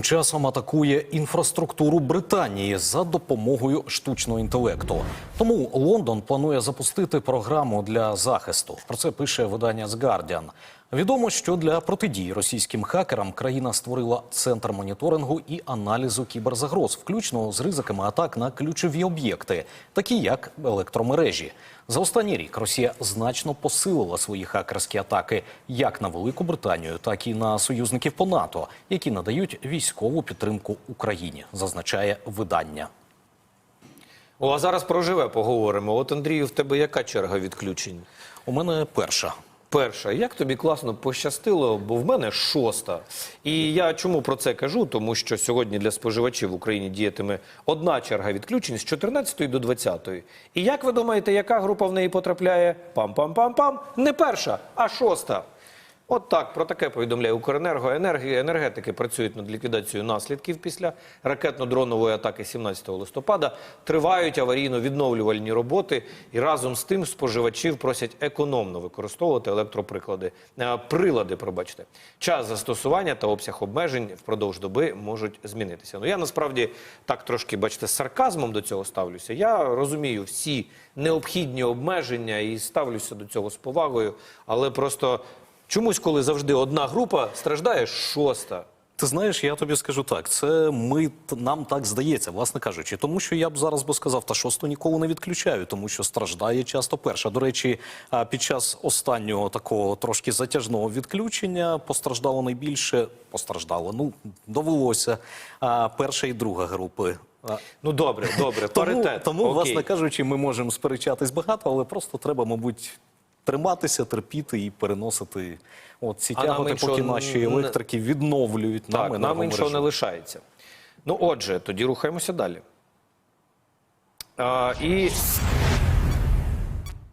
тим часом атакує інфраструктуру Британії за допомогою штучного інтелекту. Тому Лондон планує запустити програму для захисту. Про це пише видання The Guardian. Відомо, що для протидії російським хакерам країна створила центр моніторингу і аналізу кіберзагроз, включно з ризиками атак на ключові об'єкти, такі як електромережі. За останній рік Росія значно посилила свої хакерські атаки як на Велику Британію, так і на союзників по НАТО, які надають військову підтримку Україні, зазначає видання. О, а зараз про живе поговоримо. От Андрію, в тебе яка черга відключень? У мене перша. Перша, як тобі класно пощастило, бо в мене шоста. І я чому про це кажу? Тому що сьогодні для споживачів в Україні діятиме одна черга відключень з 14 до 20. І як ви думаєте, яка група в неї потрапляє? Пам-пам-пам-пам. Не перша, а шоста. От так, про таке повідомляє Укренерго. Енерги, енергетики працюють над ліквідацією наслідків після ракетно-дронової атаки 17 листопада. Тривають аварійно-відновлювальні роботи, і разом з тим споживачів просять економно використовувати електроприклади, е, прилади. Пробачте, час застосування та обсяг обмежень впродовж доби можуть змінитися. Ну я насправді так трошки бачите з сарказмом до цього ставлюся. Я розумію всі необхідні обмеження і ставлюся до цього з повагою, але просто. Чомусь, коли завжди одна група страждає, шоста. Ти знаєш, я тобі скажу так. Це ми нам так здається, власне кажучи, тому що я б зараз би сказав, та шосту ніколи не відключаю, тому що страждає часто перша. До речі, під час останнього такого трошки затяжного відключення постраждало найбільше. Постраждало. Ну довелося перша і друга групи. Ну добре, добре, Тому, паритет. тому Окей. власне кажучи, ми можемо сперечатись багато, але просто треба, мабуть, триматися, терпіти і переносити от ці А тяготи, іншого поки наші електрики відновлюють нам Так, нам іншого не лишається. Ну, отже, тоді рухаємося далі. А, і